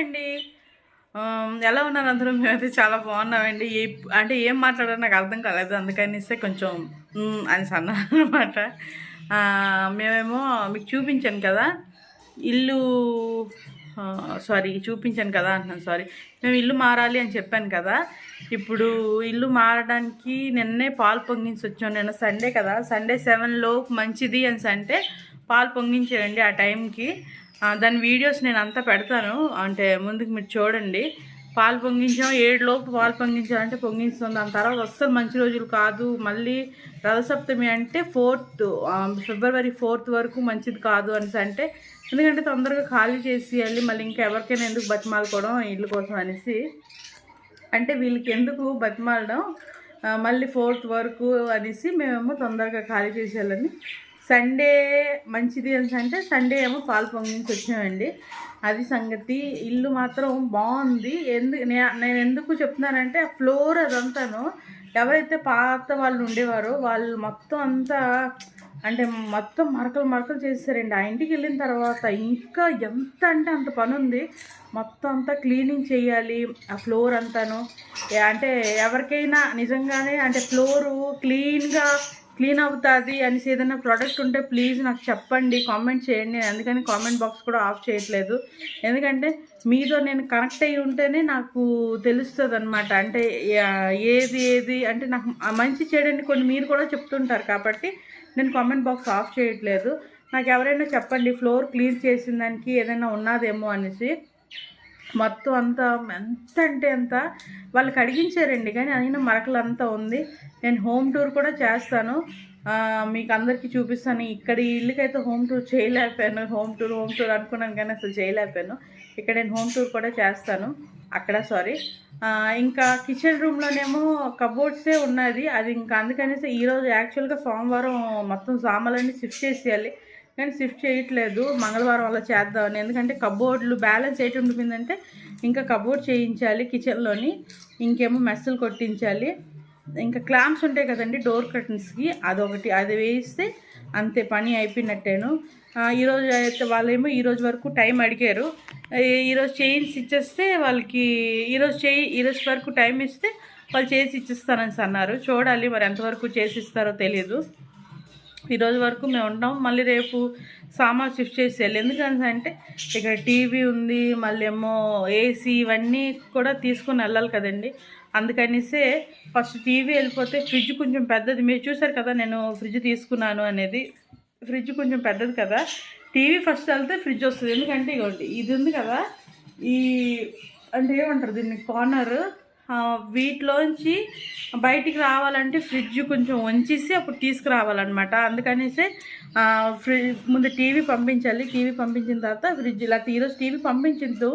అండి ఎలా ఉన్నారు అందరూ? మేమైతే చాలా బాగున్నామండి. ఏ అంటే ఏం మాట్లాడారో నాకు అర్థం కాలేదు. అందుకనిస్తే కొంచెం అని అన్నాను అనమాట మేమేమో మీకు చూపించాను కదా. ఇల్లు సారీ చూపించాను కదా అంటున్నాను సారీ. మేము ఇల్లు మారాలి అని చెప్పాను కదా. ఇప్పుడు ఇల్లు మారడానికి నిన్నే పాలు పొంగించి వచ్చాం. నిన్న సండే కదా. సండే సెవెన్లో మంచిది అని అంటే పాలు పొంగించారండి ఆ టైంకి. దాని వీడియోస్ నేను అంతా పెడతాను. అంటే ముందుకు మీరు చూడండి. పాలు పొంగించాం ఏడులోపు పాలు పొంగించామంటే పొంగిస్తాం దాని తర్వాత అస్సలు మంచి రోజులు కాదు. మళ్ళీ రథసప్తమి అంటే ఫోర్త్ ఫిబ్రవరి ఫోర్త్ వరకు మంచిది కాదు అనేసి అంటే ఎందుకంటే తొందరగా ఖాళీ చేసేయాలి. మళ్ళీ ఇంకా ఎవరికైనా ఎందుకు బతిమాలుకోవడం ఇల్లు కోసం అనేసి. అంటే వీళ్ళకి ఎందుకు బతిమాలడం మళ్ళీ ఫోర్త్ వరకు అనేసి మేమేమో తొందరగా ఖాళీ చేసేయాలని సండే మంచిది అని అంటే సండే ఏమో పాలు పొంగించి వచ్చామండి. అది సంగతి. ఇల్లు మాత్రం బాగుంది. ఎందుకు నేను ఎందుకు చెప్తున్నానంటే ఆ ఫ్లోర్ అదంతాను. ఎవరైతే పాత వాళ్ళు ఉండేవారో వాళ్ళు మొత్తం అంతా అంటే మొత్తం మరకలు మరకలు చేస్తారండి ఆ ఇంటికి వెళ్ళిన తర్వాత ఇంకా ఎంత అంటే అంత పని ఉంది. మొత్తం అంతా క్లీనింగ్ చేయాలి ఆ ఫ్లోర్ అంతాను. అంటే ఎవరికైనా నిజంగానే అంటే ఫ్లోరు క్లీన్గా క్లీన్ అవుతుంది అనేసి ఏదైనా ప్రోడక్ట్ ఉంటే ప్లీజ్ నాకు చెప్పండి కామెంట్ చేయండి. నేను అందుకని కామెంట్ బాక్స్ కూడా ఆఫ్ చేయట్లేదు. ఎందుకంటే మీతో నేను కనెక్ట్ అయ్యి ఉంటేనే నాకు తెలుస్తుంది అనమాట అంటే ఏది ఏది అంటే నాకు మంచి చేయడానికి కొన్ని మీరు కూడా చెప్తుంటారు కాబట్టి నేను కామెంట్ బాక్స్ ఆఫ్ చేయట్లేదు. నాకు ఎవరైనా చెప్పండి ఫ్లోర్ క్లీన్ చేసిన దానికి ఏదైనా ఉన్నదేమో అనేసి. మొత్తం అంతా ఎంత? అంటే అంత వాళ్ళు కడిగించారండి కానీ అయినా మరకలు అంతా ఉంది. నేను హోమ్ టూర్ కూడా చేస్తాను. మీకు అందరికీ చూపిస్తాను. ఇక్కడ ఈ ఇల్లుకైతే హోమ్ టూర్ చేయలేకపోయాను. హోమ్ టూర్ హోమ్ టూర్ అనుకున్నాను కానీ అసలు చేయలేకపోయాను. ఇక్కడ నేను హోమ్ టూర్ కూడా చేస్తాను. అక్కడ సారీ. ఇంకా కిచెన్ రూమ్లోనేమో కబోర్డ్సే ఉన్నది. అది ఇంకా అందుకనేసి ఈరోజు యాక్చువల్గా సోమవారం మొత్తం సామాన్లన్నీ షిఫ్ట్ చేసేయాలి. నేను షిఫ్ట్ చేయట్లేదు మంగళవారం అలా చేద్దామని. ఎందుకంటే కబోర్డ్లు బ్యాలెన్స్ ఏంటి ఉంటుందంటే ఇంకా కబోర్డ్ చేయించాలి కిచెన్లోని ఇంకేమో మెస్సులు కొట్టించాలి. ఇంకా క్లాంప్స్ ఉంటాయి కదండి డోర్ కర్టన్స్కి అదొకటి. అది వేయిస్తే అంతే పని అయిపోయినట్టేను. ఈరోజు అయితే వాళ్ళేమో ఈరోజు వరకు టైం అడిగారు. ఈరోజు చేయించి ఇచ్చేస్తే వాళ్ళకి ఈరోజు చేయి ఈరోజు వరకు టైం ఇస్తే వాళ్ళు చేసి ఇచ్చిస్తానని అన్నారు. చూడాలి మరి ఎంతవరకు చేసి ఇస్తారో తెలియదు ఈ రోజు వరకు మేము ఉంటాం మళ్ళీ రేపు సామాన్ షిఫ్ట్ చేసేయాలి ఎందుకంటే అంటే ఇక్కడ టీవీ ఉంది మళ్ళీ ఏమో ఏసీ ఇవన్నీ కూడా తీసుకొని వెళ్ళాలి కదండి. అందుకనిసే ఫస్ట్ టీవీ వెళ్ళిపోతే ఫ్రిడ్జ్ కొంచెం పెద్దది. మీరు చూసారు కదా నేను ఫ్రిడ్జ్ తీసుకున్నాను అనేది. ఫ్రిడ్జ్ కొంచెం పెద్దది కదా. టీవీ ఫస్ట్ వెళ్తే ఫ్రిడ్జ్ వస్తుంది. ఎందుకంటే ఇగోండి ఇది ఉంది కదా ఈ అంటే ఏమంటారు దీన్ని? కార్నర్ వీటిలోంచి బయటికి రావాలంటే ఫ్రిడ్జ్ కొంచెం వంచేసి అప్పుడు తీసుకురావాలన్నమాట. అందుకనేసి ఫ్రిడ్జ్ ముందు టీవీ పంపించాలి. టీవీ పంపించిన తర్వాత ఫ్రిడ్జ్ ఇలా ఈరోజు టీవీ పంపించద్దు.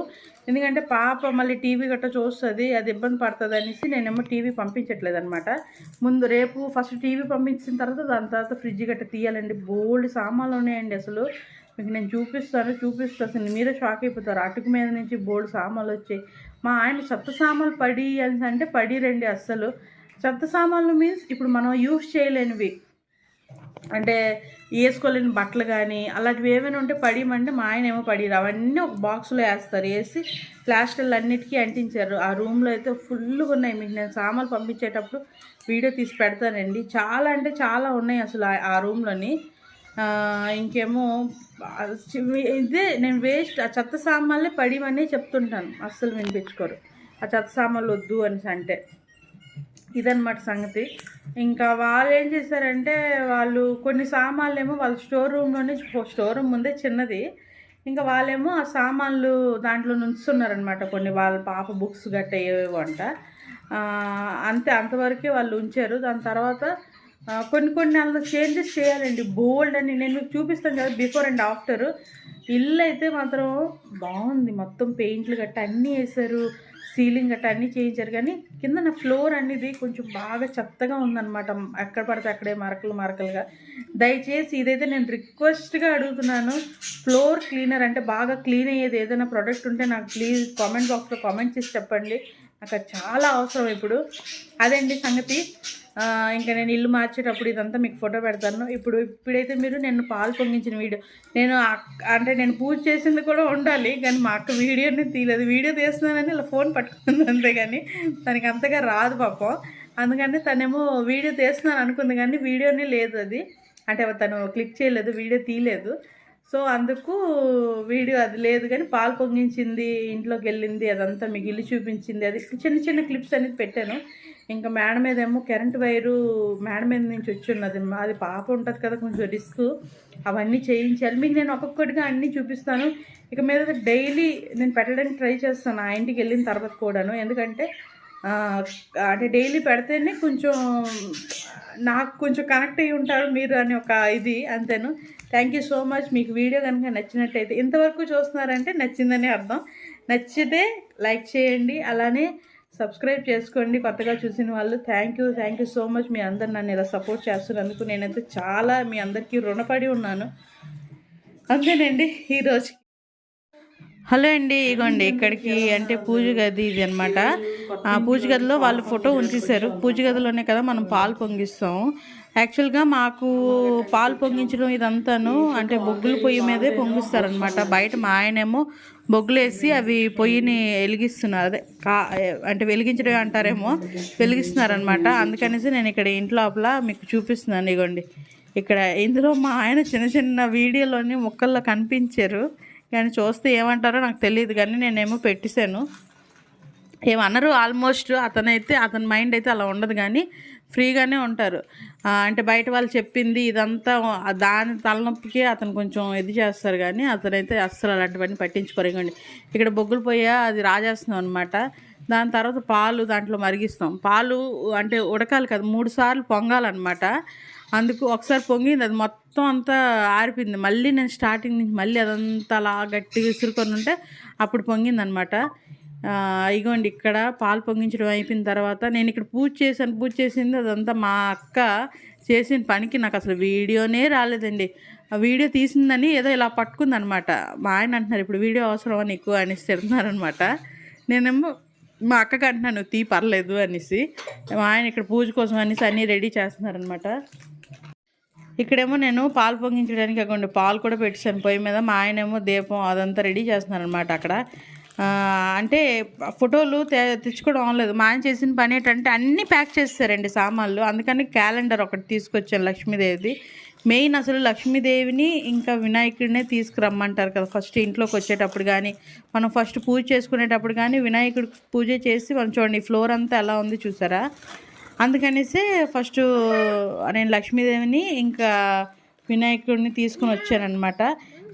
ఎందుకంటే పాప మళ్ళీ టీవీ గట్రా చూస్తుంది అది ఇబ్బంది పడుతుంది అనేసి నేనేమో టీవీ పంపించట్లేదు అనమాట ముందు రేపు ఫస్ట్ టీవీ పంపించిన తర్వాత దాని తర్వాత ఫ్రిడ్జ్ గట్రా తీయాలండి. బోల్డ్ సామాన్లు ఉన్నాయండి అసలు. మీకు నేను చూపిస్తాను చూపిస్తాను అసలు మీరే షాక్ అయిపోతారు. అటుకు మీద నుంచి బోర్డు సామాన్లు వచ్చాయి. మా ఆయన చెత్త సామాన్లు పడి అని అంటే పడి రండి అస్సలు. చెత్త సామాన్లు మీన్స్ ఇప్పుడు మనం యూస్ చేయలేనివి. అంటే వేసుకోలేని బట్టలు కానీ అలాంటివి ఏమైనా ఉంటే పడిమంటే మా ఆయన ఏమో పడిరు. అవన్నీ ఒక బాక్స్లో వేస్తారు. వేసి ప్లాస్టర్లు అన్నిటికీ అంటించారు. ఆ రూమ్లో అయితే ఫుల్గా ఉన్నాయి. మీకు నేను సామాన్లు పంపించేటప్పుడు వీడియో తీసి పెడతానండి. చాలా అంటే చాలా ఉన్నాయి అసలు ఆ- రూమ్లోని ఇంకేమో చి- ఇదే నేను వేస్ట్ ఆ చెత్త సామాన్లే పడివని చెప్తుంటాను. అస్సలు వినిపించుకోరు. ఆ చెత్త సామాన్లు వద్దు అనేసి అంటే. ఇదన్నమాట సంగతి. ఇంకా వాళ్ళు ఏం చేశారంటే వాళ్ళు కొన్ని సామాన్లు ఏమో వాళ్ళ స్టోర్ రూమ్లోనే స్టోర్ రూమ్ ముందే చిన్నది. ఇంకా వాళ్ళేమో ఆ సామాన్లు దాంట్లో నుంచున్నారనమాట కొన్ని వాళ్ళ పాప బుక్స్ గట్ట ఏవేవో అంట. అంతే అంతవరకే వాళ్ళు ఉంచారు. దాని తర్వాత కొన్ని కొన్ని అందులో చేంజెస్ చేయాలండి. బోల్డ్ అని నేను మీకు చూపిస్తాను కదా బిఫోర్ అండ్ ఆఫ్టర్ ఇల్లు అయితే మాత్రం బాగుంది. మొత్తం పెయింట్లు గట్ట అన్నీ వేసారు సీలింగ్ గట్ట అన్నీ చేయించారు. కానీ కింద నా ఫ్లోర్ అనేది కొంచెం బాగా చెత్తగా ఉందన్నమాట. ఎక్కడ పడితే అక్కడే మరకలు మరకలుగా. దయచేసి ఇదైతే నేను రిక్వెస్ట్గా అడుగుతున్నాను. ఫ్లోర్ క్లీనర్ అంటే బాగా క్లీన్ అయ్యేది ఏదైనా ప్రోడక్ట్ ఉంటే నాకు ప్లీజ్ కామెంట్ బాక్స్లో కామెంట్ చేసి చెప్పండి. నాకు చాలా అవసరం ఇప్పుడు. అదండి సంగతి? ఇంకా నేను ఇల్లు మార్చేటప్పుడు ఇదంతా మీకు ఫోటో పెడతాను. ఇప్పుడు ఇప్పుడైతే మీరు నేను పాలు పొంగించిన వీడియో. నేను అంటే నేను పూజ చేసింది కూడా ఉండాలి కానీ మా అక్క వీడియోని తీయలేదు. వీడియో తీస్తున్నానని ఇలా ఫోన్ పట్టుకుంది అంతే కానీ తనకి అంతగా రాదు పాపం. అందుకని తనేమో వీడియో తీస్తున్నాను అనుకుంది కానీ వీడియోనే లేదు అది. అంటే తను క్లిక్ చేయలేదు వీడియో తీయలేదు. సో అందుకు వీడియో అది లేదు కానీ పాలు పొంగించింది ఇంట్లోకి వెళ్ళింది అదంతా మీకు ఇల్లు చూపించింది అది చిన్న చిన్న క్లిప్స్ అనేది పెట్టాను. ఇంకా మేడ మీద ఏమో కరెంట్ వైరు మేడ మీద నుంచి వచ్చి ఉన్నది అది పాప ఉంటుంది కదా కొంచెం రిస్క్. అవన్నీ చేయించాలి. మీకు నేను ఒక్కొక్కటిగా అన్నీ చూపిస్తాను. ఇక మీద డైలీ నేను పెట్టడానికి ట్రై చేస్తాను ఆ ఇంటికి వెళ్ళిన తర్వాత కూడాను. ఎందుకంటే అంటే డైలీ పెడితేనే కొంచెం నాకు కొంచెం కనెక్ట్ అయ్యి ఉంటారు మీరు అని ఒక ఇది అంతేను. థ్యాంక్ యూ సో మచ్ మీకు వీడియో కనుక నచ్చినట్టయితే ఇంతవరకు చూస్తున్నారంటే నచ్చిందని అర్థం. నచ్చితే లైక్ చేయండి అలానే సబ్స్క్రైబ్ చేసుకోండి. కొత్తగా చూసిన వాళ్ళు thank you thank you so much మీ అందరు నన్ను ఇలా సపోర్ట్ చేస్తున్నందుకు నేనైతే చాలా మీ అందరికీ రుణపడి ఉన్నాను. అంతేనండి ఈరోజు హలో అండి ఇగోండి ఇక్కడికి అంటే పూజ గది ఇది అనమాట ఆ పూజ గదిలో వాళ్ళు ఫోటో ఉంచేశారు. పూజ గదిలోనే కదా మనం పాలు పొంగిస్తాం. యాక్చువల్గా మాకు పాలు పొంగించడం ఇదంతాను. అంటే బొగ్గుల పొయ్యి మీదే పొంగిస్తారనమాట. బయట మా ఆయనేమో బొగ్గులేసి అవి పొయ్యిని వెలిగిస్తున్నారు. అదే కా అంటే వెలిగించడం అంటారేమో వెలిగిస్తున్నారనమాట. అందుకనేసి నేను ఇక్కడ ఇంట్లోపల లోపల మీకు చూపిస్తున్నాను ఇగోండి. ఇక్కడ ఇందులో మా ఆయన చిన్న చిన్న వీడియోలోని ముక్కల్లో కనిపించారు. కానీ చూస్తే ఏమంటారో నాకు తెలియదు. కానీ నేనేమో పెట్టేశాను. ఏమన్నారు ఆల్మోస్ట్ అతనైతే అతని మైండ్ అయితే అలా ఉండదు. కానీ ఫ్రీగానే ఉంటారు. అంటే బయట వాళ్ళు చెప్పింది ఇదంతా దాని తలనొప్పికి అతను కొంచెం ఇది చేస్తారు కానీ అతనైతే అస్సలు అలాంటివన్నీ పట్టించుకోరేకండి. ఇక్కడ బొగ్గులు పోయా అది రాజేస్తున్నాం అనమాట దాని తర్వాత పాలు దాంట్లో మరిగిస్తాం. పాలు అంటే ఉడకాలి కదా మూడు సార్లు పొంగాలన్నమాట. అందుకు ఒకసారి పొంగింది అది మొత్తం అంతా ఆరిపోయింది. మళ్ళీ నేను స్టార్టింగ్ నుంచి మళ్ళీ అదంతా అలా గట్టిగా విసురుకొని ఉంటే అప్పుడు పొంగిందనమాట ఇగోండి ఇక్కడ పాలు పొంగించడం అయిపోయిన తర్వాత నేను ఇక్కడ పూజ చేశాను పూజ చేసింది అదంతా మా అక్క చేసిన పనికి నాకు అసలు వీడియోనే రాలేదండి. ఆ వీడియో తీసిందని ఏదో ఇలా పట్టుకుందనమాట. మా ఆయన అంటున్నారు ఇప్పుడు వీడియో అవసరమా నీకు? అనేసి తిడుతున్నారనమాట. నేనేమో మా అక్కకి అంటున్నాను తీ పర్లేదు అనేసి. మా ఆయన ఇక్కడ పూజ కోసం అనేసి అన్నీ రెడీ చేస్తున్నారనమాట. ఇక్కడేమో నేను పాలు పొంగించడానికి అక్కడ పాలు కూడా పెట్టాను పొయ్యి మీద మా ఆయనేమో దీపం అదంతా రెడీ చేస్తున్నారనమాట అక్కడ. అంటే ఫోటోలు తెచ్చుకోవడం అవ్వలేదు మా ఆయన చేసిన పని ఏంటంటే అన్నీ ప్యాక్ చేస్తారండి సామాన్లు. అందుకని క్యాలెండర్ ఒకటి తీసుకొచ్చాను లక్ష్మీదేవిది. మెయిన్ అసలు లక్ష్మీదేవిని ఇంకా వినాయకుడినే తీసుకురమ్మంటారు కదా. ఫస్ట్ ఇంట్లోకి వచ్చేటప్పుడు కానీ మనం ఫస్ట్ పూజ చేసుకునేటప్పుడు కానీ వినాయకుడికి పూజ చేసి మనం చూడండి ఫ్లోర్ అంతా ఎలా ఉంది చూసారా? అందుకనేసే ఫస్ట్ నేను లక్ష్మీదేవిని ఇంకా వినాయకుడిని తీసుకుని వచ్చానమాట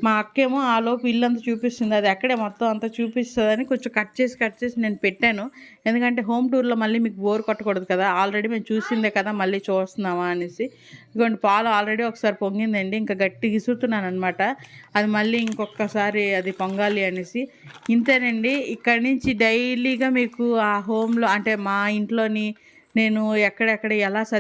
మా అక్కేమో ఆ లోపు ఇల్లు అంతా చూపిస్తుంది. అది అక్కడే మొత్తం అంతా చూపిస్తుందని కొంచెం కట్ చేసి కట్ చేసి నేను పెట్టాను. ఎందుకంటే హోమ్ టూర్లో మళ్ళీ మీకు బోర్ కొట్టకూడదు కదా. ఆల్రెడీ మేము చూసిందే కదా మళ్ళీ చూస్తున్నామా అనేసి. ఇదిగోండి పాలు ఆల్రెడీ ఒకసారి పొంగిందండి. ఇంకా గట్టి ఇసురుతున్నాను అనమాట అది మళ్ళీ ఇంకొకసారి అది పొంగాలి అనేసి. ఇంతేనండి ఇక్కడి నుంచి డైలీగా మీకు ఆ హోమ్లో అంటే మా ఇంట్లోని నేను ఎక్కడెక్కడ ఎలా సర్ది